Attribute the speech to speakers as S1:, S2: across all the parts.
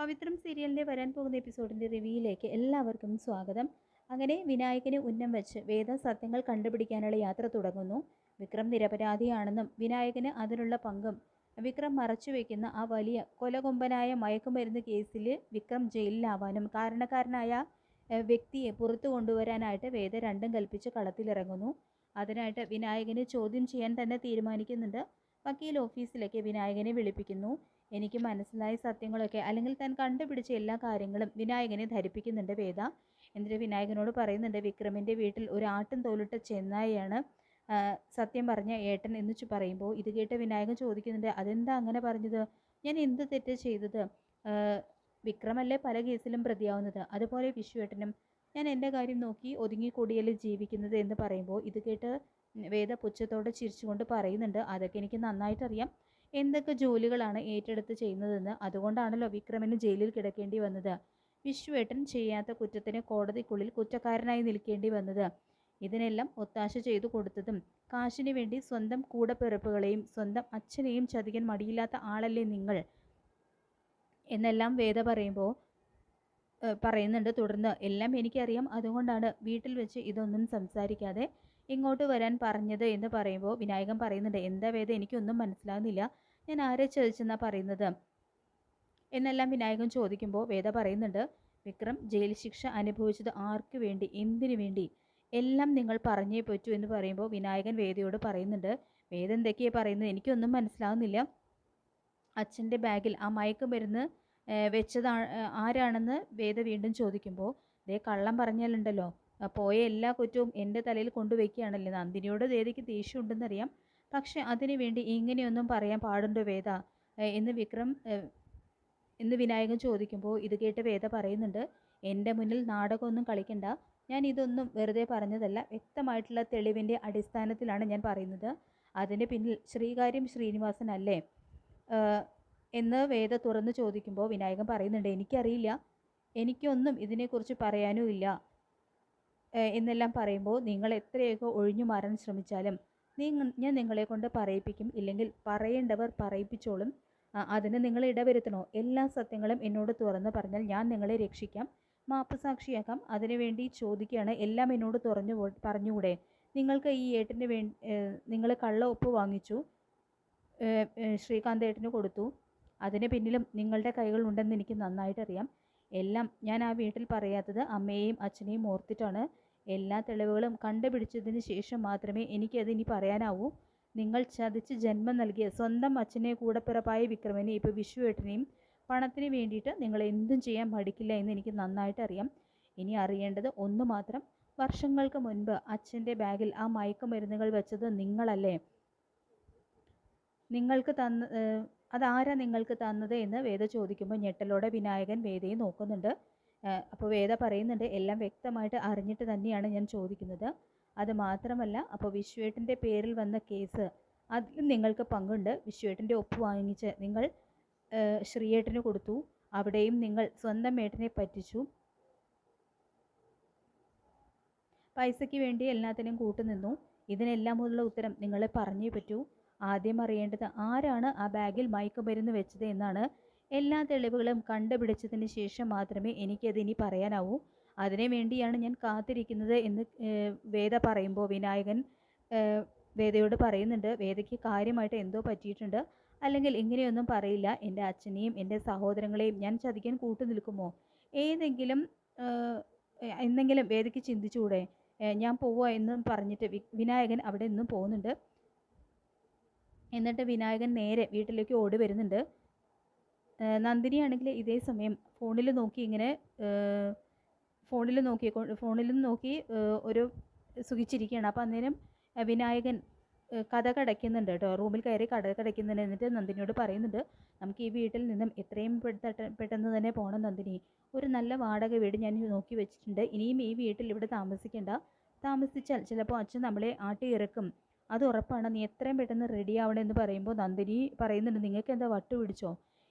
S1: പവിത്രം സീരിയലിന്റെ വരാൻ പോകുന്ന എപ്പിസോഡിന്റെ റിവ്യൂയിലേക്ക് എല്ലാവർക്കും സ്വാഗതം. അങ്ങനെ വിനായകന് ഉന്നം വെച്ച് വേദസത്യങ്ങൾ കണ്ടുപിടിക്കാനുള്ള യാത്ര തുടങ്ങുന്നു. വിക്രം നിരപരാധിയാണെന്നും വിനായകന് അതിനുള്ള പങ്കും വിക്രം മറച്ചു വയ്ക്കുന്ന ആ വലിയ കൊലകൊമ്പനായ മയക്കുമരുന്ന് കേസിൽ വിക്രം ജയിലിലാവാനും കാരണക്കാരനായ വ്യക്തിയെ പുറത്തു കൊണ്ടുവരാനായിട്ട് വേദ രണ്ടും കൽപ്പിച്ച് കളത്തിലിറങ്ങുന്നു. അതിനായിട്ട് വിനായകനെ ചോദ്യം ചെയ്യാൻ തന്നെ തീരുമാനിക്കുന്നുണ്ട്. വക്കീൽ ഓഫീസിലേക്ക് വിനായകനെ വിളിപ്പിക്കുന്നു. എനിക്ക് മനസ്സിലായ സത്യങ്ങളൊക്കെ അല്ലെങ്കിൽ താൻ കണ്ടുപിടിച്ച എല്ലാ കാര്യങ്ങളും വിനായകനെ ധരിപ്പിക്കുന്നുണ്ട് വേദ. എന്നിട്ട് വിനായകനോട് പറയുന്നുണ്ട് വിക്രമിന്റെ വീട്ടിൽ ഒരു ആട്ടും തോലിട്ട ചെന്നായിയാണ് സത്യം പറഞ്ഞ ഏട്ടൻ എന്ന് പറയുമ്പോൾ. ഇത് കേട്ട് വിനായകൻ ചോദിക്കുന്നുണ്ട് അതെന്താ അങ്ങനെ പറഞ്ഞത്? ഞാൻ എന്ത് തെറ്റ് ചെയ്തത്? വിക്രമല്ലേ പല കേസിലും പ്രതിയാവുന്നത്. അതുപോലെ വിശ്വേട്ടനും ഞാൻ എന്റെ കാര്യം നോക്കി ഒതുങ്ങിക്കൂടിയല്ലേ ജീവിക്കുന്നത് എന്ന് പറയുമ്പോൾ ഇത് കേട്ട് വേദ പുച്ഛത്തോടെ ചിരിച്ചുകൊണ്ട് പറയുന്നുണ്ട്. അതൊക്കെ എനിക്ക് നന്നായിട്ടറിയാം. എന്തൊക്കെ ജോലികളാണ് ഏറ്റെടുത്ത് ചെയ്യുന്നതെന്ന് അതുകൊണ്ടാണല്ലോ വിക്രമിന് ജയിലിൽ കിടക്കേണ്ടി വന്നത്. വിശ്വേട്ടൻ ചെയ്യാത്ത കുറ്റത്തിന് കോടതിക്കുള്ളിൽ കുറ്റക്കാരനായി നിൽക്കേണ്ടി വന്നത്. ഇതിനെല്ലാം ഒത്താശ ചെയ്തു കൊടുത്തതും കാശിന് വേണ്ടി സ്വന്തം കൂടപ്പിറപ്പുകളെയും സ്വന്തം അച്ഛനെയും ചതിക്കാൻ മടിയില്ലാത്ത ആളല്ലേ നിങ്ങൾ? എന്നെല്ലാം വേദ പറയുമ്പോൾ പറയുന്നുണ്ട് തുടർന്ന്. എല്ലാം എനിക്കറിയാം. അതുകൊണ്ടാണ് വീട്ടിൽ വെച്ച് ഇതൊന്നും സംസാരിക്കാതെ ഇങ്ങോട്ട് വരാൻ പറഞ്ഞത് എന്ന് പറയുമ്പോൾ വിനായകൻ പറയുന്നുണ്ട് എന്താ വേദ? എനിക്കൊന്നും മനസ്സിലാകുന്നില്ല ഞാൻ ആരെ ചതിച്ചെന്നാണ് പറയുന്നത്? എന്നെല്ലാം വിനായകൻ ചോദിക്കുമ്പോൾ വേദ പറയുന്നുണ്ട് വിക്രം ജയിൽ ശിക്ഷ അനുഭവിച്ചത് ആർക്കു വേണ്ടി എന്തിനു വേണ്ടി? എല്ലാം നിങ്ങൾ പറഞ്ഞേ പറ്റൂ എന്ന് പറയുമ്പോൾ വിനായകൻ വേദയോട് പറയുന്നുണ്ട് വേദ എന്തൊക്കെയാണ് പറയുന്നത്? എനിക്കൊന്നും മനസ്സിലാവുന്നില്ല. അച്ഛന്റെ ബാഗിൽ ആ മയക്കുമരുന്ന് മരുന്ന് വെച്ചതാ ആരാണെന്ന് വേദ വീണ്ടും ചോദിക്കുമ്പോൾ ദേ കള്ളം പറഞ്ഞാലുണ്ടല്ലോ പോയ എല്ലാ കുറ്റവും എന്റെ തലയിൽ കൊണ്ടുവയ്ക്കുകയാണല്ലേ? നന്ദിനിയോട് ദേദിക്ക് ദേഷ്യമുണ്ടെന്നറിയാം. പക്ഷെ അതിനു വേണ്ടി ഇങ്ങനെയൊന്നും പറയാൻ പാടുണ്ടോ വേദ? എന്ന് വിക്രം എന്ന് വിനായകൻ ചോദിക്കുമ്പോൾ ഇത് കേട്ട് വേദ പറയുന്നുണ്ട് എന്റെ മുന്നിൽ നാടകമൊന്നും കളിക്കണ്ട. ഞാൻ ഇതൊന്നും വെറുതെ പറഞ്ഞതല്ല. വ്യക്തമായിട്ടുള്ള തെളിവിന്റെ അടിസ്ഥാനത്തിലാണ് ഞാൻ പറയുന്നത്. അതിന്റെ പിന്നിൽ ശ്രീകാര്യം ശ്രീനിവാസൻ അല്ലേ എന്ന് വേദ തുറന്ന് ചോദിക്കുമ്പോൾ വിനായകൻ പറയുന്നുണ്ട് എനിക്കറിയില്ല. എനിക്കൊന്നും ഇതിനെക്കുറിച്ച് പറയാനും ഇല്ല ഏഹ് എന്നെല്ലാം പറയുമ്പോൾ നിങ്ങൾ എത്രയൊക്കെ ഒഴിഞ്ഞു മാറാൻ ശ്രമിച്ചാലും ഞാൻ നിങ്ങളെ കൊണ്ട് പറയിപ്പിക്കും. ഇല്ലെങ്കിൽ പറയേണ്ടവർ പറയിപ്പിച്ചോളും. അതിന് നിങ്ങൾ ഇടവരുത്തണോ? എല്ലാ സത്യങ്ങളും എന്നോട് തുറന്ന് പറഞ്ഞാൽ ഞാൻ നിങ്ങളെ രക്ഷിക്കാം. മാപ്പ് സാക്ഷിയാക്കാം അതിനുവേണ്ടി ചോദിക്കുകയാണ്. എല്ലാം എന്നോട് പോ- പറഞ്ഞുകൂടെ? നിങ്ങൾക്ക് ഈ ഏട്ടന് വേണ്ടി നിങ്ങൾ കള്ള ഒപ്പ് വാങ്ങിച്ചു. ശ്രീകാന്ത് ഏട്ടന് കൊടുത്തു. അതിന് പിന്നിലും നിങ്ങളുടെ കൈകൾ ഉണ്ടെന്ന് എനിക്ക് നന്നായിട്ടറിയാം. എല്ലാം ഞാൻ ആ വീട്ടിൽ പറയാത്തത് അമ്മയെയും അച്ഛനെയും ഓർത്തിട്ടാണ്. എല്ലാ തെളിവുകളും കണ്ടുപിടിച്ചതിന് ശേഷം മാത്രമേ എനിക്കത് ഇനി പറയാനാവൂ. നിങ്ങൾ ചതിച്ച് ജന്മം നൽകിയ സ്വന്തം അച്ഛനെ കൂടപ്പിറപ്പായ വിക്രമനെ ഇപ്പോൾ വിശ്വേട്ടനെയും പണത്തിന് വേണ്ടിയിട്ട് നിങ്ങൾ എന്തും ചെയ്യാൻ പഠിക്കില്ല എന്ന് എനിക്ക് നന്നായിട്ട് അറിയാം. ഇനി അറിയേണ്ടത് ഒന്ന് മാത്രം വർഷങ്ങൾക്ക് മുൻപ് അച്ഛന്റെ ബാഗിൽ ആ മയക്കുമരുന്നുകൾ വെച്ചത് നിങ്ങളല്ലേ? നിങ്ങൾക്ക് തന്ന അതാരാ നിങ്ങൾക്ക് തന്നത് എന്ന് വേദ ചോദിക്കുമ്പോൾ ഞെട്ടലോടെ വിനായകൻ വേദയെ നോക്കുന്നുണ്ട്. അപ്പോൾ വേദ പറയുന്നുണ്ട് എല്ലാം വ്യക്തമായിട്ട് അറിഞ്ഞിട്ട് തന്നെയാണ് ഞാൻ ചോദിക്കുന്നത്. അത് മാത്രമല്ല അപ്പോൾ വിശ്വേട്ടന്റെ പേരിൽ വന്ന കേസ് അതിലും നിങ്ങൾക്ക് പങ്കുണ്ട്. വിശ്വേട്ടന്റെ ഒപ്പ് വാങ്ങിച്ച് നിങ്ങൾ ശ്രീയേട്ടന് കൊടുത്തു. അവിടെയും നിങ്ങൾ സ്വന്തം ഏട്ടനെ പറ്റിച്ചു. പൈസയ്ക്ക് വേണ്ടി എല്ലാത്തിനും കൂട്ടുനിന്നു ഇതിനെല്ലാമുള്ള ഉത്തരം നിങ്ങളെ പറഞ്ഞേ പറ്റൂ. ആദ്യം അറിയേണ്ടത് ആരാണ് ആ ബാഗിൽ മയക്കുമരുന്ന് വെച്ചത് എന്നാണ് എല്ലാ തെളിവുകളും കണ്ടുപിടിച്ചതിന് ശേഷം മാത്രമേ എനിക്കതിനി പറയാനാവൂ. അതിനു വേണ്ടിയാണ് ഞാൻ കാത്തിരിക്കുന്നത് എന്ന് വേദ പറയുമ്പോൾ വിനായകൻ വേദയോട് പറയുന്നുണ്ട് വേദയ്ക്ക് കാര്യമായിട്ട് എന്തോ പറ്റിയിട്ടുണ്ട്. അല്ലെങ്കിൽ ഇങ്ങനെയൊന്നും പറയില്ല. എന്റെ അച്ഛനെയും എന്റെ സഹോദരങ്ങളെയും ഞാൻ ചതിക്കാൻ കൂട്ടു നിൽക്കുമോ? ഏതെങ്കിലും എന്തെങ്കിലും വേദയ്ക്ക് ചിന്തിച്ചുകൂടെ? ഞാൻ പോവുക എന്ന് പറഞ്ഞിട്ട് വിനായകൻ അവിടെ നിന്നും പോകുന്നുണ്ട്. എന്നിട്ട് വിനായകൻ നേരെ വീട്ടിലേക്ക് ഓടി വരുന്നുണ്ട്. നന്ദിനിയാണെങ്കിൽ ഇതേ സമയം ഫോണിൽ നോക്കി ഇങ്ങനെ ഫോണിൽ നോക്കി ഫോണിൽ നോക്കി ഒരു സുഖിച്ചിരിക്കുകയാണ്. അപ്പോൾ അന്നേരം വിനായകൻ കഥ കടയ്ക്കുന്നുണ്ട് കേട്ടോ. റൂമിൽ കയറി കഥ കടയ്ക്കുന്നുണ്ട് എന്നിട്ട് നന്ദിനിയോട് പറയുന്നുണ്ട് നമുക്ക് ഈ വീട്ടിൽ നിന്നും എത്രയും പെട്ടെന്ന് തന്നെ പോകണം നന്ദിനി. ഒരു നല്ല വാടക വീട് ഞാൻ നോക്കി വെച്ചിട്ടുണ്ട്. ഇനിയും ഈ വീട്ടിൽ ഇവിടെ താമസിക്കേണ്ട. താമസിച്ചാൽ ചിലപ്പോൾ അച്ഛൻ നമ്മളെ ആട്ടി ഇറക്കും. അത് ഉറപ്പാണ്. നീ എത്രയും പെട്ടെന്ന് റെഡി ആവണമെന്ന് പറയുമ്പോൾ നന്ദിനി പറയുന്നുണ്ട് നിങ്ങൾക്ക് എന്താ വട്ടു പിടിച്ചോ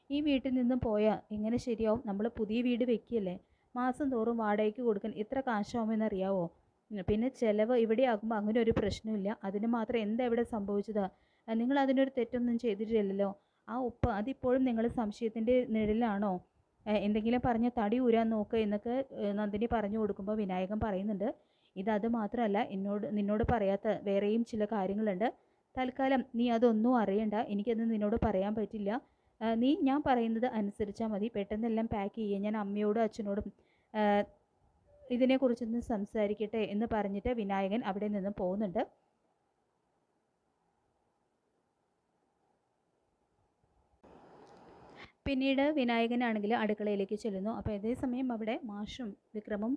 S1: ഈ വീട്ടിൽ നിന്നും പോയാൽ എങ്ങനെ ശരിയാവും? നമ്മൾ പുതിയ വീട് വെക്കുകയല്ലേ മാസം തോറും വാടകയ്ക്ക് കൊടുക്കാൻ ഇത്ര കാശാവുമെന്ന് അറിയാവോ പിന്നെ ചിലവ് ഇവിടെ ആകുമ്പോൾ അങ്ങനെ ഒരു പ്രശ്നമില്ല. അതിന് മാത്രം എന്താ ഇവിടെ സംഭവിച്ചത്? നിങ്ങൾ അതിനൊരു തെറ്റൊന്നും ചെയ്തിട്ടില്ലല്ലോ. ആ ഉപ്പ് അതിപ്പോഴും നിങ്ങൾ സംശയത്തിന്റെ നിഴലിലാണോ? എന്തെങ്കിലും പറഞ്ഞ് തടി ഊരാൻ നോക്ക് എന്നൊക്കെ നന്ദിനി പറഞ്ഞു കൊടുക്കുമ്പോൾ വിനായകൻ പറയുന്നുണ്ട്. ഇത് അത് മാത്രമല്ല എന്നോട് നിന്നോട് പറയാത്ത വേറെയും ചില കാര്യങ്ങളുണ്ട്. തൽക്കാലം നീ അതൊന്നും അറിയണ്ട. എനിക്കത് നിന്നോട് പറയാൻ പറ്റില്ല. നീ ഞാൻ പറയുന്നത് അനുസരിച്ചാൽ മതി. പെട്ടെന്നെല്ലാം പാക്ക് ചെയ്യുക ഞാൻ അമ്മയോടും അച്ഛനോടും ഇതിനെക്കുറിച്ചൊന്ന് സംസാരിക്കട്ടെ എന്ന് പറഞ്ഞിട്ട് വിനായകൻ അവിടെ നിന്ന് പോകുന്നുണ്ട്. പിന്നീട് വിനായകനാണെങ്കിൽ അടുക്കളയിലേക്ക് ചെല്ലുന്നു. അപ്പോൾ അതേ സമയം അവിടെ മാഷും വിക്രമും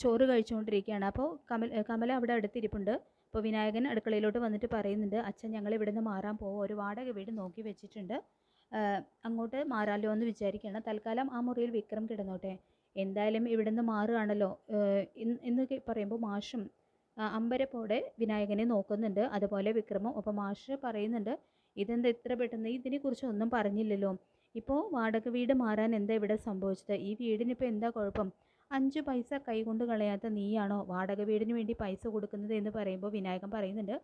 S1: ചോറ് കഴിച്ചുകൊണ്ടിരിക്കുകയാണ്. അപ്പോൾ കമൽ കമല അവിടെ അടുത്തിരിപ്പുണ്ട്. അപ്പോൾ വിനായകൻ അടുക്കളയിലോട്ട് വന്നിട്ട് പറയുന്നുണ്ട് അച്ഛൻ ഞങ്ങൾ ഇവിടെ നിന്ന് മാറാൻ പോകും ഒരു വാടക വീട് നോക്കി വെച്ചിട്ടുണ്ട്. അങ്ങോട്ട് മാറാലോ എന്ന് വിചാരിക്കുകയാണ്. തൽക്കാലം ആ മുറിയിൽ വിക്രം കിടന്നോട്ടെ. എന്തായാലും ഇവിടെ നിന്ന് മാറുകയാണല്ലോ എന്നൊക്കെ എന്ന് പറയുമ്പോൾ മാഷും അമ്പരപ്പോടെ വിനായകനെ നോക്കുന്നുണ്ട്. അതുപോലെ വിക്രമം അപ്പോൾ മാഷ് പറയുന്നുണ്ട് ഇതെന്താ ഇത്ര പെട്ടെന്ന്? ഇതിനെക്കുറിച്ച് ഒന്നും പറഞ്ഞില്ലല്ലോ. ഇപ്പോൾ വാടക വീട് മാറാൻ എന്താ ഇവിടെ സംഭവിച്ചത്? ഈ വീടിനിപ്പോൾ എന്താ കുഴപ്പം? അഞ്ച് പൈസ കൈകൊണ്ട് കളയാത്ത നീയാണോ വാടക വീടിന് വേണ്ടി പൈസ കൊടുക്കുന്നത് എന്ന് പറയുമ്പോൾ വിനായകൻ പറയുന്നുണ്ട്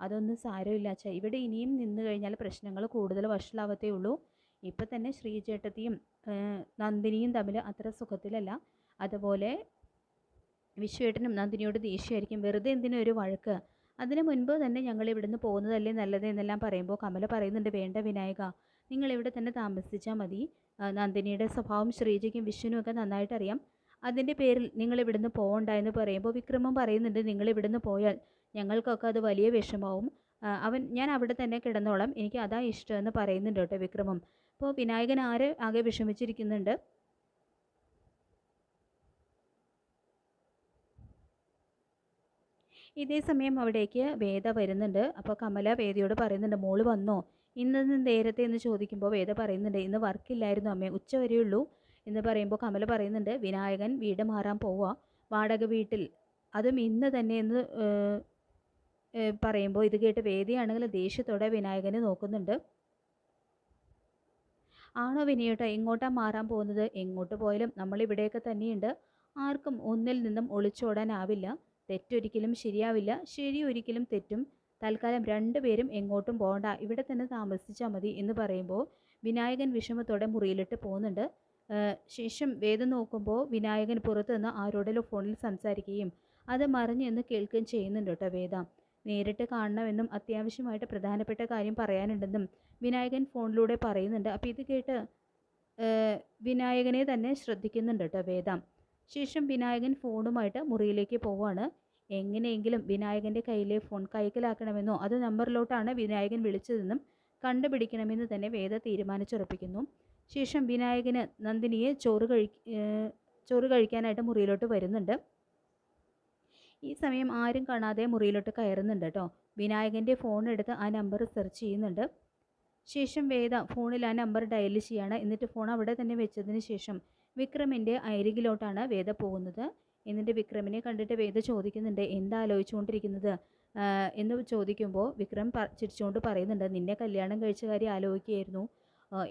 S1: അതൊന്നും സാരമില്ല അച്ഛാ. ഇവിടെ ഇനിയും നിന്ന് കഴിഞ്ഞാൽ പ്രശ്നങ്ങൾ കൂടുതൽ വഷളാവത്തേ ഉള്ളൂ. ഇപ്പം തന്നെ ശ്രീചേട്ടത്തിയും നന്ദിനിയും തമ്മിൽ അത്ര സുഖത്തിലല്ല. അതുപോലെ വിശ്വേട്ടനും നന്ദിനിയോട് ദേഷ്യമായിരിക്കും. വെറുതെ എന്തിനും ഒരു വഴക്ക്? അതിനു മുൻപ് തന്നെ ഞങ്ങൾ ഇവിടുന്ന് പോകുന്നതല്ലേ നല്ലത് എന്നെല്ലാം പറയുമ്പോൾ കമല പറയുന്നുണ്ട് വേണ്ട വിനായക നിങ്ങൾ ഇവിടെ തന്നെ താമസിച്ചാൽ മതി. നന്ദിനിയുടെ സ്വഭാവം ശ്രീജയ്ക്കും വിഷ്ണുവും ഒക്കെ നന്നായിട്ട് അറിയാം അതിന്റെ പേരിൽ നിങ്ങൾ ഇവിടുന്ന് പോകണ്ട എന്ന് പറയുമ്പോൾ വിക്രമം പറയുന്നുണ്ട് നിങ്ങൾ ഇവിടുന്ന് പോയാൽ ഞങ്ങൾക്കൊക്കെ അത് വലിയ വിഷമാവും അവൻ ഞാൻ അവിടെ തന്നെ കിടന്നോളാം എനിക്ക് അതാ ഇഷ്ടം എന്ന് പറയുന്നുണ്ട് കേട്ടോ വിക്രമം. അപ്പോൾ വിനായകൻ ആര് ആകെ വിഷമിച്ചിരിക്കുന്നുണ്ട്? ഇതേ സമയം അവിടേക്ക് വേദ വരുന്നുണ്ട്. അപ്പോൾ കമല വേദിയോട് പറയുന്നുണ്ട് മോൾ വന്നോ? ഇന്ന് നേരത്തെ എന്ന് ചോദിക്കുമ്പോൾ വേദ പറയുന്നുണ്ട് ഇന്ന് വർക്കില്ലായിരുന്നു അമ്മേ ഉച്ച വരെയുള്ളൂ. എന്ന് പറയുമ്പോൾ കമൽ പറയുന്നുണ്ട് വിനായകൻ വീട് മാറാൻ പോവുക വാടക വീട്ടിൽ. അതും ഇന്ന് തന്നെ എന്ന് പറയുമ്പോൾ ഇത് കേട്ട് വേദിയാണെങ്കിൽ ദേഷ്യത്തോടെ വിനായകനെ നോക്കുന്നുണ്ട്. ആണോ വിനയേട്ടാ എങ്ങോട്ടാ മാറാൻ പോകുന്നത്? എങ്ങോട്ട് പോയാലും നമ്മൾ ഇവിടെയൊക്കെ തന്നെയുണ്ട്. ആർക്കും ഒന്നിൽ നിന്നും ഒളിച്ചോടാനാവില്ല. തെറ്റൊരിക്കലും ശരിയാവില്ല. ശരി ഒരിക്കലും തെറ്റും. തൽക്കാലം രണ്ടുപേരും എങ്ങോട്ടും പോകണ്ട. ഇവിടെ തന്നെ താമസിച്ചാൽ മതി എന്ന് പറയുമ്പോൾ വിനായകൻ വിഷമത്തോടെ മുറിയിലിട്ട് പോകുന്നുണ്ട്. ശേഷം വേദം നോക്കുമ്പോൾ വിനായകൻ പുറത്തു നിന്ന് ആരോടെങ്കിലും ഫോണിൽ സംസാരിക്കുകയും അത് മറിഞ്ഞു എന്ന് കേൾക്കുകയും ചെയ്യുന്നുണ്ട് കേട്ടോ വേദ. നേരിട്ട് കാണണമെന്നും അത്യാവശ്യമായിട്ട് പ്രധാനപ്പെട്ട കാര്യം പറയാനുണ്ടെന്നും വിനായകൻ ഫോണിലൂടെ പറയുന്നുണ്ട്. അപ്പോൾ ഇത് കേട്ട് വിനായകനെ തന്നെ ശ്രദ്ധിക്കുന്നുണ്ട് കേട്ടോ വേദ. ശേഷം വിനായകൻ ഫോണുമായിട്ട് മുറിയിലേക്ക് പോവാണ്. എങ്ങനെയെങ്കിലും വിനായകന്റെ കയ്യിലെ ഫോൺ കൈക്കലാക്കണമെന്നോ അത് നമ്പറിലോട്ടാണ് വിനായകൻ വിളിച്ചതെന്നും കണ്ടുപിടിക്കണമെന്ന് തന്നെ വേദ തീരുമാനിച്ചുറപ്പിക്കുന്നു. ശേഷം വിനായകന് നന്ദിനിയെ ചോറ് കഴി ചോറ് കഴിക്കാനായിട്ട് മുറിയിലോട്ട് വരുന്നുണ്ട്. ഈ സമയം ആരും കാണാതെ മുറിയിലോട്ട് കയറുന്നുണ്ട് കേട്ടോ. വിനായകന്റെ ഫോൺ എടുത്ത് ആ നമ്പർ സെർച്ച് ചെയ്യുന്നുണ്ട്. ശേഷം വേദ ഫോണിൽ ആ നമ്പർ ഡയൽ ചെയ്യാണ്. എന്നിട്ട് ഫോൺ അവിടെ തന്നെ വെച്ചതിന് ശേഷം വിക്രമിന്റെ അരികിലോട്ടാണ് വേദ പോകുന്നത്. എന്നിട്ട് വിക്രമിനെ കണ്ടിട്ട് വേദ ചോദിക്കുന്നുണ്ട് എന്താ ആലോചിച്ചുകൊണ്ടിരിക്കുന്നത്? എന്ന് ചോദിക്കുമ്പോൾ വിക്രം ചിരിച്ചുകൊണ്ട് പറയുന്നുണ്ട് നിന്നെ കല്യാണം കഴിച്ച കാര്യം ആലോചിക്കുകയായിരുന്നു.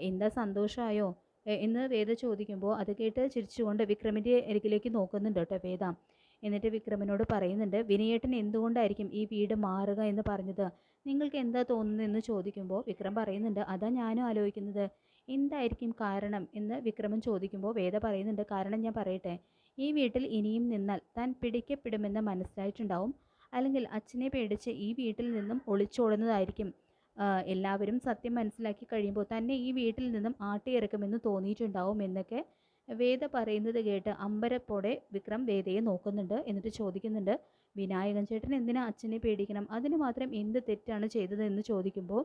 S1: എന്താ സന്തോഷമായോ എന്ന് വേദ ചോദിക്കുമ്പോൾ അത് കേട്ട് ചിരിച്ചുകൊണ്ട് വിക്രമിന്റെ അരികിലേക്ക് നോക്കുന്നുണ്ട് കേട്ടോ വേദ. എന്നിട്ട് വിക്രമിനോട് പറയുന്നുണ്ട് വിനയേട്ടൻ എന്തുകൊണ്ടായിരിക്കും ഈ വീട് മാറുക എന്ന് പറഞ്ഞത്? നിങ്ങൾക്ക് എന്താ തോന്നുന്നത്? എന്ന് ചോദിക്കുമ്പോൾ വിക്രം പറയുന്നുണ്ട് അതാ ഞാനും ആലോചിക്കുന്നത്. എന്തായിരിക്കും കാരണം? എന്ന് വിക്രമൻ ചോദിക്കുമ്പോൾ വേദ പറയുന്നുണ്ട് കാരണം ഞാൻ പറയട്ടെ. ഈ വീട്ടിൽ ഇനിയും നിന്നാൽ താൻ പിടിക്കപ്പെടുമെന്ന് മനസ്സിലായിട്ടുണ്ടാവും. അല്ലെങ്കിൽ അച്ഛനെ പേടിച്ച് ഈ വീട്ടിൽ നിന്നും ഒളിച്ചോടുന്നതായിരിക്കും. എല്ലാവരും സത്യം മനസ്സിലാക്കി കഴിയുമ്പോൾ തന്നെ ഈ വീട്ടിൽ നിന്നും ആട്ടിയിറക്കുമെന്ന് തോന്നിയിട്ടുണ്ടാവും എന്നൊക്കെ വേദ പറയുന്നത് കേട്ട് അമ്പരപ്പോടെ വിക്രം വേദയെ നോക്കുന്നുണ്ട് എന്നിട്ട് ചോദിക്കുന്നുണ്ട് വിനായകൻ ചേട്ടൻ എന്തിനാ അച്ഛനെ പേടിക്കണം? അതിന് മാത്രം എന്ത് തെറ്റാണ് ചെയ്തതെന്ന് ചോദിക്കുമ്പോൾ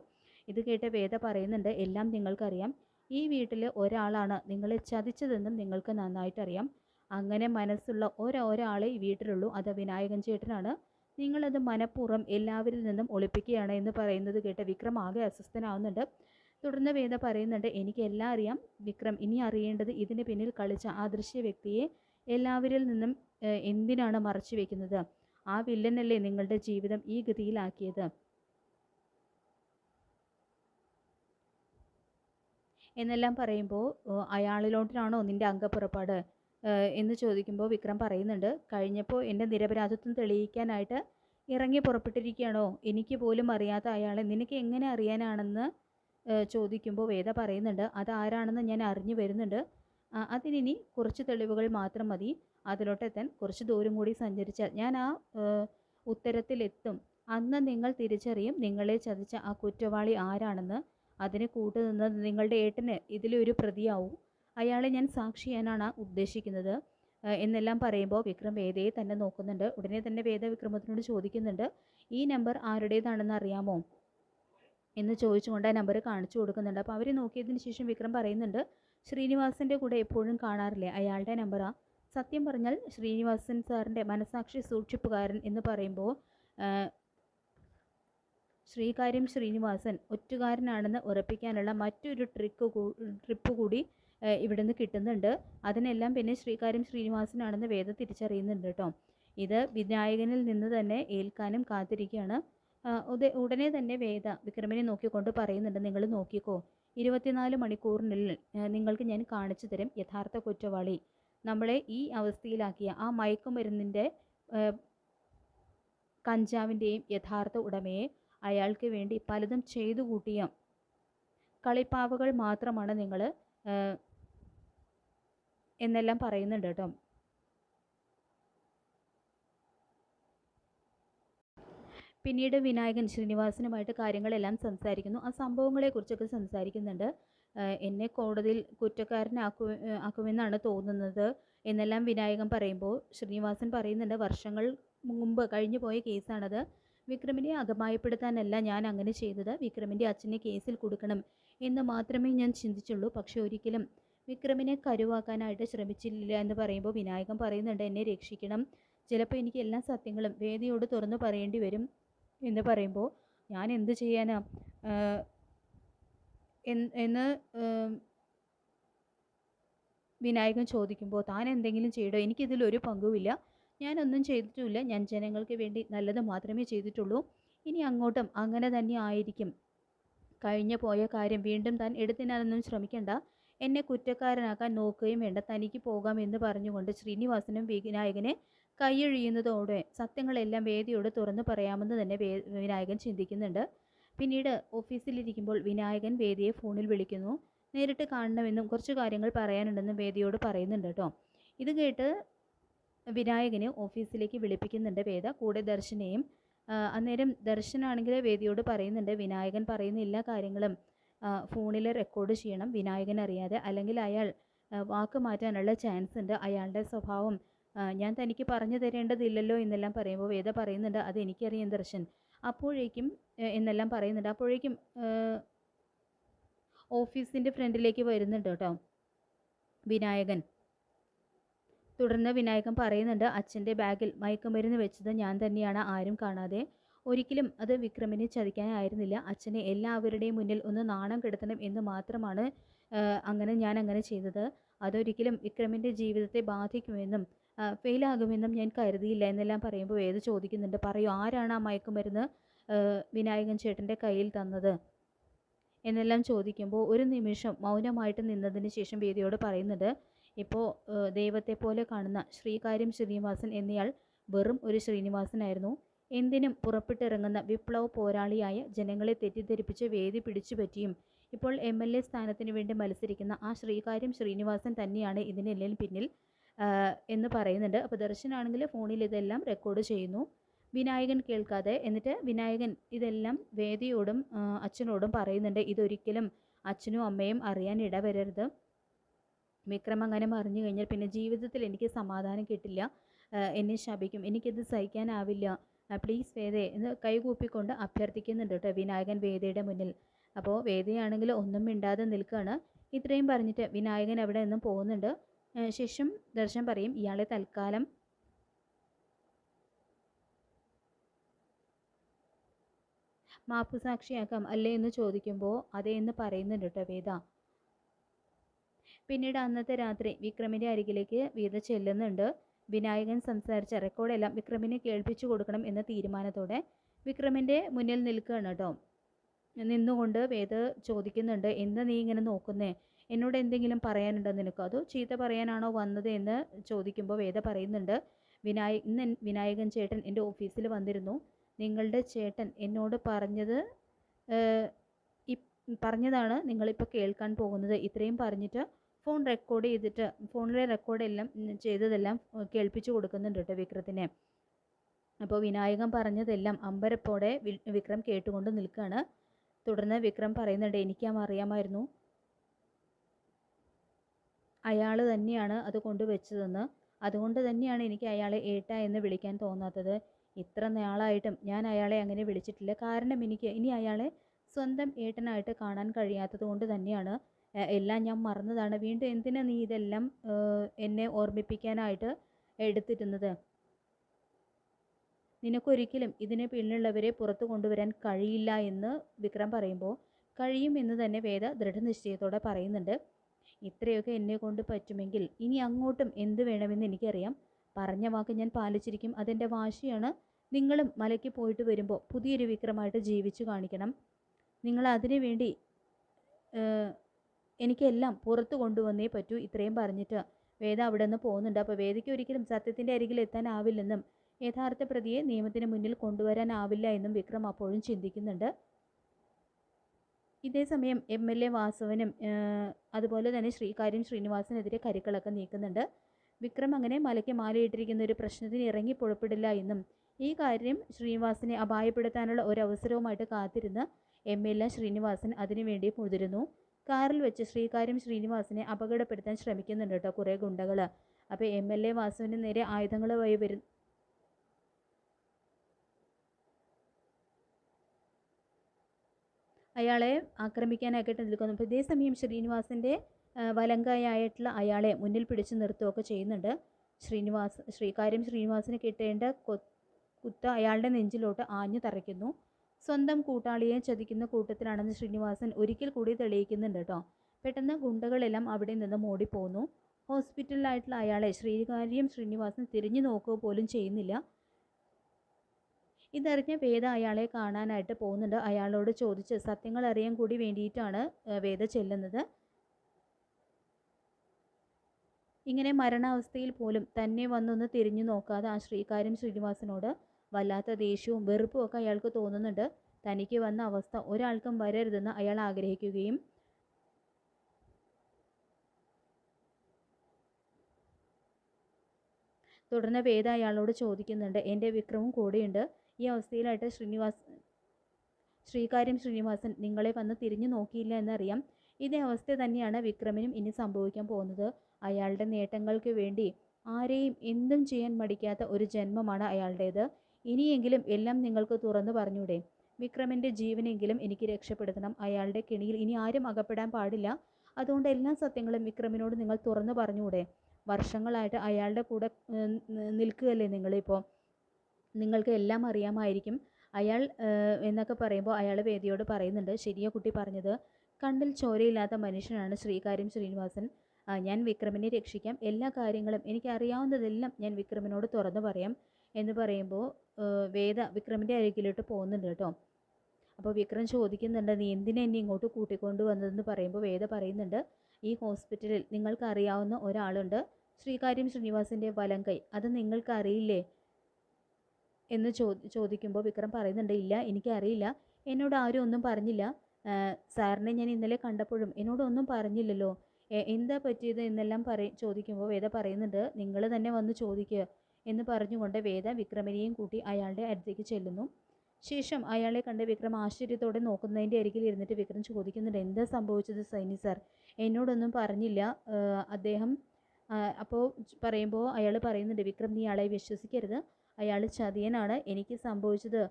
S1: ഇത് കേട്ട് വേദ പറയുന്നുണ്ട് എല്ലാം നിങ്ങൾക്കറിയാം. ഈ വീട്ടിൽ ഒരാളാണ്. നിങ്ങളെ ചതിച്ചതെന്നും നിങ്ങൾക്ക് നന്നായിട്ടറിയാം. അങ്ങനെ മനസ്സുള്ള ഒരൊരാളെ ഈ വീട്ടിലുള്ളൂ. അത് വിനായകൻ ചേട്ടനാണ്. നിങ്ങളത് മനഃപൂർവം എല്ലാവരിൽ നിന്നും ഒളിപ്പിക്കുകയാണ് എന്ന് പറയുന്നത് കേട്ട് വിക്രം ആകെ അസ്വസ്ഥനാവുന്നുണ്ട്. തുടർന്ന് വേദ പറയുന്നുണ്ട് എനിക്ക് എല്ലാം അറിയാം വിക്രം. ഇനി അറിയേണ്ടത് ഇതിന് പിന്നിൽ കളിച്ച ആ ദൃശ്യ വ്യക്തിയെ എല്ലാവരിൽ നിന്നും എന്തിനാണ് മറച്ചു വെക്കുന്നത്? ആ വില്ലനല്ലേ നിങ്ങളുടെ ജീവിതം ഈ ഗതിയിലാക്കിയത് എന്നെല്ലാം പറയുമ്പോൾ അയാളിലോട്ടിനാണോ നിന്റെ അംഗപ്പുറപ്പാട് എന്ന് ചോദിക്കുമ്പോൾ വിക്രം പറയുന്നുണ്ട് കഴിഞ്ഞപ്പോൾ എന്റെ നിരപരാധിത്വം തെളിയിക്കാനായിട്ട് ഇറങ്ങി പുറപ്പെട്ടിരിക്കുകയാണോ? എനിക്ക് പോലും അറിയാത്ത അയാളെ നിനക്ക് എങ്ങനെ അറിയാനാണെന്ന് ചോദിക്കുമ്പോൾ വേദ പറയുന്നുണ്ട് അതാരാണെന്ന് ഞാൻ അറിഞ്ഞു വരുന്നുണ്ട്. അതിനി കുറച്ച് തെളിവുകൾ മാത്രം മതി. അതിലോട്ടെത്താൻ കുറച്ച് ദൂരം കൂടി സഞ്ചരിച്ചാൽ ഞാൻ ആ ഉത്തരത്തിലെത്തും. അന്ന് നിങ്ങൾ തിരിച്ചറിയും നിങ്ങളെ ചതിച്ച ആ കുറ്റവാളി ആരാണെന്ന്. അതിന് കൂട്ടുനിന്ന് നിങ്ങളുടെ ഏട്ടന്. ഇതിലൊരു പ്രതിയാവും. അയാളെ ഞാൻ സാക്ഷിയാനാണ് ഉദ്ദേശിക്കുന്നത്. എന്നെല്ലാം പറയുമ്പോൾ വിക്രം വേദയെ തന്നെ നോക്കുന്നുണ്ട്. ഉടനെ തന്നെ വേദ വിക്രമത്തിനോട് ചോദിക്കുന്നുണ്ട് ഈ നമ്പർ ആരുടേതാണെന്ന് അറിയാമോ? എന്ന് ചോദിച്ചുകൊണ്ട് ആ നമ്പർ കാണിച്ചു കൊടുക്കുന്നുണ്ട്. അപ്പോൾ അവർ നോക്കിയതിന് ശേഷം വിക്രം പറയുന്നുണ്ട് ശ്രീനിവാസന്റെ കൂടെ എപ്പോഴും കാണാറില്ലേ? അയാളുടെ നമ്പറാ. സത്യം പറഞ്ഞാൽ ശ്രീനിവാസൻ സാറിന്റെ മനസാക്ഷി സൂക്ഷിപ്പുകാരൻ എന്ന് പറയുമ്പോൾ ശ്രീകാര്യം ശ്രീനിവാസൻ ഒറ്റുകാരനാണെന്ന് ഉറപ്പിക്കാനുള്ള മറ്റൊരു ട്രിക്ക് ട്രിപ്പ് കൂടി ഇവിടുന്ന് കിട്ടുന്നുണ്ട്. അതിനെല്ലാം പിന്നെ ശ്രീകാര്യം ശ്രീനിവാസനാണെന്ന് വേദ തിരിച്ചറിയുന്നുണ്ട് കേട്ടോ. ഇത് വിനായകനിൽ നിന്ന് തന്നെ ഏൽക്കാനും കാത്തിരിക്കുകയാണ്. ഉടനെ തന്നെ വേദ വിക്രമനെ നോക്കിക്കൊണ്ട് പറയുന്നുണ്ട് നിങ്ങൾ നോക്കിക്കോ. ഇരുപത്തിനാല് മണിക്കൂറിനുള്ളിൽ നിങ്ങൾക്ക് ഞാൻ കാണിച്ചു തരും യഥാർത്ഥ കുറ്റവാളി. നമ്മളെ ഈ അവസ്ഥയിലാക്കിയ ആ മയക്കുമരുന്നിന്റെ കഞ്ചാവിന്റെയും യഥാർത്ഥ ഉടമയെ അയാൾക്ക് വേണ്ടി പലതും ചെയ്തു കൂട്ടിയ കളിപ്പാവകൾ മാത്രമാണ് നിങ്ങൾ എന്നെല്ലാം പറയുന്നുണ്ട് കേട്ടോ. പിന്നീട് വിനായകൻ ശ്രീനിവാസനുമായിട്ട് കാര്യങ്ങളെല്ലാം സംസാരിക്കുന്നു. ആ സംഭവങ്ങളെക്കുറിച്ചൊക്കെ സംസാരിക്കുന്നുണ്ട്. എന്നെ കോടതിയിൽ കുറ്റക്കാരനാക്കു ആക്കുമെന്നാണ് തോന്നുന്നത് എന്നെല്ലാം വിനായകൻ പറയുമ്പോൾ ശ്രീനിവാസൻ പറയുന്നുണ്ട് വർഷങ്ങൾ മുമ്പ് കഴിഞ്ഞു പോയ കേസാണത്. വിക്രമിനെ അകമായപ്പെടുത്താനല്ല ഞാൻ അങ്ങനെ ചെയ്തത്. വിക്രമിന്റെ അച്ഛനെ കേസിൽ കൊടുക്കണം. എന്ന് മാത്രമേ ഞാൻ ചിന്തിച്ചുള്ളൂ. പക്ഷെ ഒരിക്കലും വിക്രമിനെ കരുവാക്കാനായിട്ട് ശ്രമിച്ചില്ല എന്ന് പറയുമ്പോൾ വിനായകൻ പറയുന്നുണ്ട് എന്നെ രക്ഷിക്കണം. ചിലപ്പോൾ എനിക്ക് എല്ലാ സത്യങ്ങളും വേദിയോട് തുറന്നു പറയേണ്ടി വരും. എന്ന് പറയുമ്പോൾ ഞാൻ എന്ത് ചെയ്യാനാ? എന്ന് വിനായകൻ ചോദിക്കുമ്പോൾ താൻ എന്തെങ്കിലും ചെയ്യടോ? എനിക്കിതിലൊരു പങ്കുമില്ല. ഞാനൊന്നും ചെയ്തിട്ടുമില്ല. ഞാൻ ജനങ്ങൾക്ക് വേണ്ടി നല്ലത് മാത്രമേ ചെയ്തിട്ടുള്ളൂ. ഇനി അങ്ങോട്ടും അങ്ങനെ തന്നെ ആയിരിക്കും. കഴിഞ്ഞു പോയ കാര്യം വീണ്ടും താൻ എടുത്തിനാനൊന്നും ശ്രമിക്കണ്ട. എന്നെ കുറ്റക്കാരനാക്കാൻ നോക്കുകയും വേണ്ട. തനിക്ക് പോകാം എന്ന് പറഞ്ഞുകൊണ്ട് ശ്രീനിവാസനും വിനായകനെ കൈയൊഴിയുന്നതോടെ സത്യങ്ങളെല്ലാം വേദിയോട് തുറന്നു പറയാമെന്ന് തന്നെ വിനായകൻ ചിന്തിക്കുന്നുണ്ട്. പിന്നീട് ഓഫീസിലിരിക്കുമ്പോൾ വിനായകൻ വേദിയെ ഫോണിൽ വിളിക്കുന്നു. നേരിട്ട് കാണണമെന്നും കുറച്ച് കാര്യങ്ങൾ പറയാനുണ്ടെന്നും വേദിയോട് പറയുന്നുണ്ട് കേട്ടോ. ഇത് കേട്ട് വിനായകനെ ഓഫീസിലേക്ക് വിളിപ്പിക്കുന്നുണ്ട് വേദ. കൂടെ ദർശനെയും അന്നേരം ദർശനാണെങ്കിൽ വേദിയോട് പറയുന്നുണ്ട്. വിനായകൻ പറയുന്ന എല്ലാ കാര്യങ്ങളും ഫോണിൽ റെക്കോർഡ് ചെയ്യണം. വിനായകൻ അറിയാതെ അല്ലെങ്കിൽ അയാൾ വാക്ക് മാറ്റാനുള്ള ചാൻസ് ഉണ്ട്. അയാളുടെ സ്വഭാവം ഞാൻ തനിക്ക് പറഞ്ഞു തരേണ്ടതില്ലല്ലോ എന്നെല്ലാം പറയുമ്പോൾ വേദ പറയുന്നുണ്ട് അത് എനിക്കറിയാം ദർശൻ. അപ്പോഴേക്കും എന്നെല്ലാം പറയുന്നുണ്ട്. അപ്പോഴേക്കും ഓഫീസിന്റെ ഫ്രണ്ടിലേക്ക് വരുന്നുണ്ട് കേട്ടോ വിനായകൻ. തുടർന്ന് വിനായകൻ പറയുന്നുണ്ട് അച്ഛന്റെ ബാഗിൽ മയക്കുമരുന്ന് വെച്ചത് ഞാൻ തന്നെയാണ് ആരും കാണാതെ. ഒരിക്കലും അത് വിക്രമിനെ ചതിക്കാനായിരുന്നില്ല. അച്ഛനെ എല്ലാവരുടെയും മുന്നിൽ ഒന്ന് നാണം കെടുത്തണം എന്ന് മാത്രമാണ് അങ്ങനെ ഞാൻ അങ്ങനെ ചെയ്തത്. അതൊരിക്കലും വിക്രമിന്റെ ജീവിതത്തെ ബാധിക്കുമെന്നും ഫെയിലാകുമെന്നും ഞാൻ കരുതിയില്ല എന്നെല്ലാം പറയുമ്പോൾ ഏത് ചോദിക്കുന്നുണ്ട് പറയൂ ആരാണ് ആ മയക്കുമരുന്ന് വിനായകൻ ചേട്ടന്റെ കയ്യിൽ തന്നത്? എന്നെല്ലാം ചോദിക്കുമ്പോൾ ഒരു നിമിഷം മൗനമായിട്ട് നിന്നതിന് ശേഷം വേദിയോട് പറയുന്നുണ്ട് ഇപ്പോൾ ദൈവത്തെ പോലെ കാണുന്ന ശ്രീകാര്യം ശ്രീനിവാസൻ എന്നയാൾ വെറും ഒരു ശ്രീനിവാസനായിരുന്നു. എന്തിനും പുറപ്പെട്ടിറങ്ങുന്ന വിപ്ലവ പോരാളിയായ ജനങ്ങളെ തെറ്റിദ്ധരിപ്പിച്ച് വേദി പിടിച്ചു പറ്റിയും ഇപ്പോൾ എം എൽ എ സ്ഥാനത്തിന് വേണ്ടി മത്സരിക്കുന്ന ആ ശ്രീകാര്യം ശ്രീനിവാസൻ തന്നെയാണ് ഇതിനെല്ലാം പിന്നിൽ എന്ന് പറയുന്നുണ്ട്. അപ്പോൾ ദർശനാണെങ്കിൽ ഫോണിൽ ഇതെല്ലാം റെക്കോർഡ് ചെയ്യുന്നു. വിനായകൻ കേൾക്കാതെ എന്നിട്ട് വിനായകൻ ഇതെല്ലാം വേദിയോടും അച്ഛനോടും പറയുന്നുണ്ട്. ഇതൊരിക്കലും അച്ഛനും അമ്മയും അറിയാൻ ഇടവരരുത്. വിക്രം അങ്ങനെ മറിഞ്ഞു കഴിഞ്ഞാൽ പിന്നെ ജീവിതത്തിൽ എനിക്ക് സമാധാനം കിട്ടില്ല. എന്നെ ശപിക്കും. എനിക്കിത് സഹിക്കാനാവില്ല. പ്ലീസ് വേദേ എന്ന് കൈകൂപ്പിക്കൊണ്ട് അഭ്യർത്ഥിക്കുന്നുണ്ട് കേട്ടോ വിനായകൻ വേദയുടെ മുന്നിൽ. അപ്പോൾ വേദയാണെങ്കിൽ ഒന്നും മിണ്ടാതെ നിൽക്കുകയാണ് ഇത്രയും പറഞ്ഞിട്ട് വിനായകൻ അവിടെ നിന്നും പോകുന്നുണ്ട്. ശേഷം ദർശൻ പറയും ഇയാളെ തൽക്കാലം മാപ്പുസാക്ഷിയാക്കാം അല്ലേ? എന്ന് ചോദിക്കുമ്പോൾ അതേ എന്ന് പറയുന്നുണ്ട് കേട്ടോ വേദ. പിന്നീട് അന്നത്തെ രാത്രി വിക്രമിന്റെ അരികിലേക്ക് വീത ചെല്ലുന്നുണ്ട്. വിനായകൻ സംസാരിച്ച റെക്കോർഡെല്ലാം വിക്രമിനെ കേൾപ്പിച്ചു കൊടുക്കണം എന്ന തീരുമാനത്തോടെ വിക്രമിന്റെ മുന്നിൽ നിൽക്കുകയാണ് കേട്ടോ. നിന്നുകൊണ്ട് വേദ ചോദിക്കുന്നുണ്ട് എന്താ നീ ഇങ്ങനെ നോക്കുന്നേ? എന്നോട് എന്തെങ്കിലും പറയാനുണ്ടോ നിനക്ക്? അതോ ചീത്ത പറയാനാണോ വന്നത്? എന്ന് ചോദിക്കുമ്പോൾ വേദ പറയുന്നുണ്ട് വിനായ ഇന്ന് വിനായകൻ ചേട്ടൻ എന്റെ ഓഫീസിൽ വന്നിരുന്നു. നിങ്ങളുടെ ചേട്ടൻ എന്നോട് പറഞ്ഞത് പറഞ്ഞതാണ് നിങ്ങളിപ്പോൾ കേൾക്കാൻ പോകുന്നത്. ഇത്രയും പറഞ്ഞിട്ട് ഫോൺ റെക്കോർഡ് ചെയ്തിട്ട് ഫോണിലെ റെക്കോർഡെല്ലാം ചെയ്തതെല്ലാം കേൾപ്പിച്ചു കൊടുക്കുന്നുണ്ട് കേട്ടോ വിക്രത്തിനെ. അപ്പോൾ വിനായകൻ പറഞ്ഞതെല്ലാം അമ്പരപ്പോടെ വിക്രം കേട്ടുകൊണ്ട് നിൽക്കുകയാണ് തുടർന്ന് വിക്രം പറയുന്നുണ്ട് എനിക്കാം അറിയാമായിരുന്നു. അയാൾ തന്നെയാണ് അത് കൊണ്ടുവച്ചതെന്ന്. അതുകൊണ്ട് തന്നെയാണ് എനിക്ക് അയാളെ ഏട്ട എന്ന് വിളിക്കാൻ തോന്നാത്തത്. ഇത്ര നാളായിട്ടും ഞാൻ അയാളെ അങ്ങനെ വിളിച്ചിട്ടില്ല. കാരണം എനിക്ക് ഇനി അയാളെ സ്വന്തം ഏട്ടനായിട്ട് കാണാൻ കഴിയാത്തത് കൊണ്ട് തന്നെയാണ് എല്ലാം ഞാൻ മറന്നതാണ്. വീണ്ടും എന്തിനാ നീ ഇതെല്ലാം എന്നെ ഓർമ്മിപ്പിക്കാനായിട്ട് എടുത്തിരുന്നത്? നിനക്കൊരിക്കലും ഇതിനെ പിന്നിലുള്ളവരെ പുറത്തു കൊണ്ടുവരാൻ കഴിയില്ല എന്ന് വിക്രം പറയുമ്പോൾ കഴിയും എന്ന് തന്നെ വേദ ദൃഢനിശ്ചയത്തോടെ പറയുന്നുണ്ട്. ഇത്രയൊക്കെ എന്നെ കൊണ്ട് പറ്റുമെങ്കിൽ ഇനി അങ്ങോട്ടും എന്ത് വേണമെന്ന് എനിക്കറിയാം. പറഞ്ഞ വാക്ക് ഞാൻ പാലിച്ചിരിക്കും. അതെന്റെ വാശിയാണ്. നിങ്ങളും മലയ്ക്ക് പോയിട്ട് വരുമ്പോൾ പുതിയൊരു വിക്രമായിട്ട് ജീവിച്ചു കാണിക്കണം. നിങ്ങൾ അതിനു വേണ്ടി എനിക്കെല്ലാം പുറത്തു കൊണ്ടുവന്നേ പറ്റൂ ഇത്രയും പറഞ്ഞിട്ട്. വേദ അവിടെ നിന്ന് പോകുന്നുണ്ട്. അപ്പോൾ വേദയ്ക്ക് ഒരിക്കലും സത്യത്തിന്റെ അരികിൽ എത്താനാവില്ലെന്നും യഥാർത്ഥ പ്രതിയെ നിയമത്തിന് മുന്നിൽ കൊണ്ടുവരാനാവില്ല എന്നും വിക്രം അപ്പോഴും ചിന്തിക്കുന്നുണ്ട്. ഇതേസമയം എം എൽ എ വാസവനും അതുപോലെ തന്നെ ശ്രീകാര്യം ശ്രീനിവാസനെതിരെ കരുക്കളൊക്കെ നീക്കുന്നുണ്ട്. വിക്രം അങ്ങനെ മലയ്ക്ക് മാലയിട്ടിരിക്കുന്ന ഒരു പ്രശ്നത്തിന് ഇറങ്ങി പുറപ്പെടില്ല എന്നും ഈ കാര്യം ശ്രീനിവാസനെ അപായപ്പെടുത്താനുള്ള ഒരു അവസരവുമായിട്ട് കാത്തിരുന്ന് എം എൽ എ ശ്രീനിവാസൻ അതിനുവേണ്ടി മുതിരുന്നു കാറിൽ വെച്ച് ശ്രീകാര്യം ശ്രീനിവാസിനെ അപകടപ്പെടുത്താൻ ശ്രമിക്കുന്നുണ്ട് കേട്ടോ കുറേ ഗുണ്ടകൾ അപ്പോൾ എം എൽ എ വാസുവിന് നേരെ ആയുധങ്ങൾ വഴി വരും അയാളെ ആക്രമിക്കാനായിട്ട് നിൽക്കുന്നു. അപ്പോൾ ഇതേസമയം ശ്രീനിവാസിന്റെ വലങ്കായായിട്ടുള്ള അയാളെ മുന്നിൽ പിടിച്ചു നിർത്തുകയൊക്കെ ചെയ്യുന്നുണ്ട്. ശ്രീനിവാസ് ശ്രീകാര്യം ശ്രീനിവാസിന് കിട്ടേണ്ട കുത്ത അയാളുടെ നെഞ്ചിലോട്ട് ആഞ്ഞു തറയ്ക്കുന്നു. സ്വന്തം കൂട്ടാളിയെ ചതിക്കുന്ന കൂട്ടത്തിലാണെന്ന് ശ്രീനിവാസൻ ഒരിക്കൽ കൂടി തെളിയിക്കുന്നുണ്ട് കേട്ടോ. പെട്ടെന്ന് ഗുണ്ടകളെല്ലാം അവിടെ നിന്ന് ഓടിപ്പോകുന്നു ഹോസ്പിറ്റലിലായിട്ടുള്ള അയാളെ ശ്രീകാര്യം ശ്രീനിവാസൻ തിരിഞ്ഞു നോക്കുക പോലും ചെയ്യുന്നില്ല. ഇതറിഞ്ഞ വേദ അയാളെ കാണാനായിട്ട് പോകുന്നുണ്ട്. അയാളോട് ചോദിച്ച് സത്യങ്ങൾ അറിയാൻ കൂടി വേണ്ടിയിട്ടാണ് വേദ ചെല്ലുന്നത്. ഇങ്ങനെ മരണാവസ്ഥയിൽ പോലും തന്നെ വന്നൊന്ന് തിരിഞ്ഞു നോക്കാതെ ആ ശ്രീകാര്യം ശ്രീനിവാസനോട് വല്ലാത്ത ദേഷ്യവും വെറുപ്പും ഒക്കെ അയാൾക്ക് തോന്നുന്നുണ്ട്. തനിക്ക് വന്ന അവസ്ഥ ഒരാൾക്കും വരരുതെന്ന് അയാൾ ആഗ്രഹിക്കുകയും തുടർന്ന് വേദ അയാളോട് ചോദിക്കുന്നുണ്ട് എന്റെ വിക്രമും കൂടെയുണ്ട്. ഈ അവസ്ഥയിലായിട്ട് ശ്രീനിവാസ് ശ്രീകാര്യം ശ്രീനിവാസൻ നിങ്ങളെ വന്ന് തിരിഞ്ഞു നോക്കിയില്ല എന്നറിയാം. ഇതേ അവസ്ഥ തന്നെയാണ് വിക്രമിനും ഇനി സംഭവിക്കാൻ പോകുന്നത്. അയാളുടെ നേട്ടങ്ങൾക്ക് വേണ്ടി ആരെയും എന്തും ചെയ്യാൻ മടിക്കാത്ത ഒരു ജന്മമാണ് അയാളുടേത്. ഇനിയെങ്കിലും എല്ലാം നിങ്ങൾക്ക് തുറന്നു പറഞ്ഞൂടെ. വിക്രമിന്റെ ജീവനെങ്കിലും എനിക്ക് രക്ഷപ്പെടുത്തണം. അയാളുടെ കെണിയിൽ ഇനി ആരും അകപ്പെടാൻ പാടില്ല. അതുകൊണ്ട് എല്ലാ സത്യങ്ങളും വിക്രമിനോട് നിങ്ങൾ തുറന്നു പറഞ്ഞൂടെ. വർഷങ്ങളായിട്ട് അയാളുടെ കൂടെ നിൽക്കുകയല്ലേ നിങ്ങളിപ്പോൾ നിങ്ങൾക്ക് എല്ലാം അറിയാമായിരിക്കും. അയാൾ എന്നൊക്കെ പറയുമ്പോൾ അയാൾ വേദിയോട് പറയുന്നുണ്ട്. ശരിയോ കുട്ടി പറഞ്ഞത്. കണ്ണിൽ ചോരയില്ലാത്ത മനുഷ്യനാണ് ശ്രീകാര്യം ശ്രീനിവാസൻ. ഞാൻ വിക്രമിനെ രക്ഷിക്കാം. എല്ലാ കാര്യങ്ങളും എനിക്കറിയാവുന്നതെല്ലാം ഞാൻ വിക്രമിനോട് തുറന്നു പറയാം എന്ന് പറയുമ്പോൾ വേദ വിക്രമിന്റെ അരികിലോട്ട് പോകുന്നുണ്ട് കേട്ടോ. അപ്പോൾ വിക്രം ചോദിക്കുന്നുണ്ട് നീ എന്തിനെ എന്നെ ഇങ്ങോട്ട് കൂട്ടിക്കൊണ്ട് വന്നതെന്ന് പറയുമ്പോൾ വേദ പറയുന്നുണ്ട് ഈ ഹോസ്പിറ്റലിൽ നിങ്ങൾക്ക് അറിയാവുന്ന ഒരാളുണ്ട് ശ്രീകാര്യം ശ്രീനിവാസിന്റെ വലം കൈ. അത് നിങ്ങൾക്ക് അറിയില്ലേ എന്ന് ചോ ചോദിക്കുമ്പോൾ വിക്രം പറയുന്നുണ്ട് ഇല്ല എനിക്കറിയില്ല. എന്നോട് ആരും ഒന്നും പറഞ്ഞില്ല. സാറിനെ ഞാൻ ഇന്നലെ കണ്ടപ്പോഴും എന്നോടൊന്നും പറഞ്ഞില്ലല്ലോ. എന്താ പറ്റിയത്? എന്നെല്ലാം പറ ചോദിക്കുമ്പോൾ വേദ പറയുന്നുണ്ട് നിങ്ങൾ തന്നെ വന്ന് ചോദിക്കുക എന്ന് പറഞ്ഞുകൊണ്ട് വേദ വിക്രമനെയും കൂട്ടി അയാളുടെ അടുത്തേക്ക് ചെല്ലുന്നു. ശേഷം അയാളെ കണ്ട് വിക്രം ആശ്ചര്യത്തോടെ നോക്കുന്നതിന്റെ അരികിൽ ഇരുന്നിട്ട് വിക്രം ചോദിക്കുന്നുണ്ട് എന്താ സംഭവിച്ചത് സൈനി സാർ? എന്നോടൊന്നും പറഞ്ഞില്ല. അദ്ദേഹം അപ്പോൾ പറയുമ്പോൾ അയാൾ പറയുന്നുണ്ട് വിക്രം നീ അയാളെ വിശ്വസിക്കരുത്. അയാൾ ചതിയനാണ്. എനിക്ക് സംഭവിച്ചത്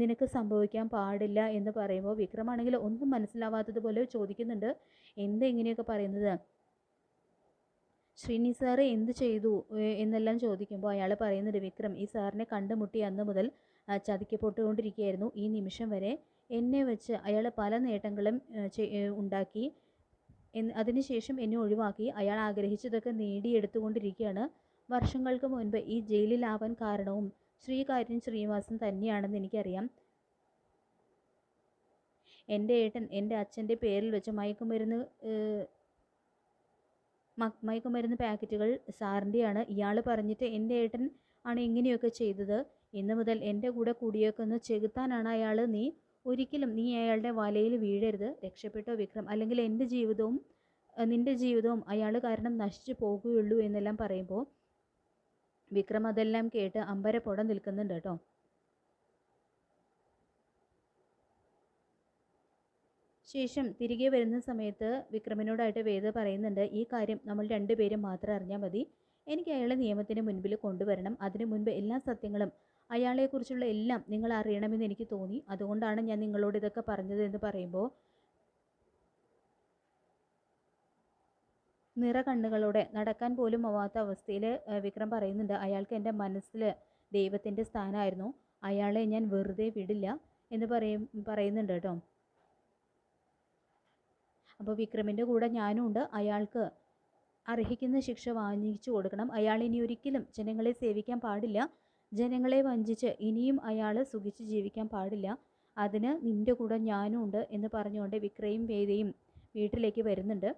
S1: നിനക്ക് സംഭവിക്കാൻ പാടില്ല എന്ന് പറയുമ്പോൾ വിക്രമാണെങ്കിൽ ഒന്നും മനസ്സിലാവാത്തതുപോലെ ചോദിക്കുന്നുണ്ട്. എന്താ ഇങ്ങനെയൊക്കെ പറയുന്നത്? ശ്രീനി സാറ് എന്ത് ചെയ്തു? എന്നെല്ലാം ചോദിക്കുമ്പോൾ അയാൾ പറയുന്നുണ്ട് വിക്രം ഈ സാറിനെ കണ്ടുമുട്ടി അന്ന് മുതൽ ചതിക്കപ്പെട്ടുകൊണ്ടിരിക്കുകയായിരുന്നു. ഈ നിമിഷം വരെ എന്നെ വെച്ച് അയാൾ പല നേട്ടങ്ങളും ഉണ്ടാക്കി. അതിനുശേഷം എന്നെ ഒഴിവാക്കി. അയാൾ ആഗ്രഹിച്ചതൊക്കെ നേടിയെടുത്തുകൊണ്ടിരിക്കുകയാണ്. വർഷങ്ങൾക്ക് മുൻപ് ഈ ജയിലിലാവാൻ കാരണവും ശ്രീകാര്യൻ ശ്രീനിവാസൻ തന്നെയാണെന്ന് എനിക്കറിയാം. എന്റെ ഏട്ടൻ എന്റെ അച്ഛന്റെ പേരിൽ വെച്ച് മയക്കുമരുന്ന് മയക്കുമരുന്ന് പാക്കറ്റുകൾ സാറിന്റെയാണ്. ഇയാൾ പറഞ്ഞിട്ട് എന്റെ ഏട്ടൻ ആണ് ഇങ്ങനെയൊക്കെ ചെയ്തത്. ഇന്ന് മുതൽ എന്റെ കൂടെ കൂടിയൊക്കെ ഒന്ന് ചെകുത്താനാണ് അയാൾ നീ ഒരിക്കലും നീ അയാളുടെ വലയിൽ വീഴരുത്. രക്ഷപ്പെട്ടോ വിക്രം? അല്ലെങ്കിൽ എന്റെ ജീവിതവും നിന്റെ ജീവിതവും അയാൾ കാരണം നശിച്ചു പോകുകയുള്ളൂ എന്നെല്ലാം പറയുമ്പോൾ വിക്രം അതെല്ലാം കേട്ട് അമ്പരപ്പുടം നിൽക്കുന്നുണ്ട് കേട്ടോ. ശേഷം തിരികെ വരുന്ന സമയത്ത് വിക്രമനോടായിട്ട് വേദ പറയുന്നുണ്ട് ഈ കാര്യം നമ്മൾ രണ്ടുപേരും മാത്രം അറിഞ്ഞാൽ മതി. എനിക്ക് അയാളെ നിയമത്തിന് മുൻപിൽ കൊണ്ടുവരണം. അതിനു മുൻപ് എല്ലാ സത്യങ്ങളും അയാളെക്കുറിച്ചുള്ള എല്ലാം നിങ്ങൾ അറിയണമെന്ന് എനിക്ക് തോന്നി. അതുകൊണ്ടാണ് ഞാൻ നിങ്ങളോട് ഇതൊക്കെ പറഞ്ഞത് എന്ന് പറയുമ്പോൾ നിറ കണ്ണുകളോടെ നടക്കാൻ പോലും ആവാത്ത അവസ്ഥയിൽ വിക്രം പറയുന്നുണ്ട് അയാൾക്ക് എന്റെ മനസ്സിൽ ദൈവത്തിന്റെ സ്ഥാനമായിരുന്നു. അയാളെ ഞാൻ വെറുതെ വിടില്ല എന്ന് പറയും പറയുന്നുണ്ട് കേട്ടോ. അപ്പോൾ വിക്രമിന്റെ കൂടെ ഞാനും ഉണ്ട്. അയാൾക്ക് അർഹിക്കുന്ന ശിക്ഷ വാങ്ങിച്ചു കൊടുക്കണം. അയാൾ ഇനി ഒരിക്കലും ജനങ്ങളെ സേവിക്കാൻ പാടില്ല. ജനങ്ങളെ വഞ്ചിച്ച് ഇനിയും അയാൾ സുഖിച്ച് ജീവിക്കാൻ പാടില്ല. അതിന് നിന്റെ കൂടെ ഞാനും ഉണ്ട് എന്ന് പറഞ്ഞുകൊണ്ട് വിക്രയും വേദയും വീട്ടിലേക്ക് വരുന്നുണ്ട്.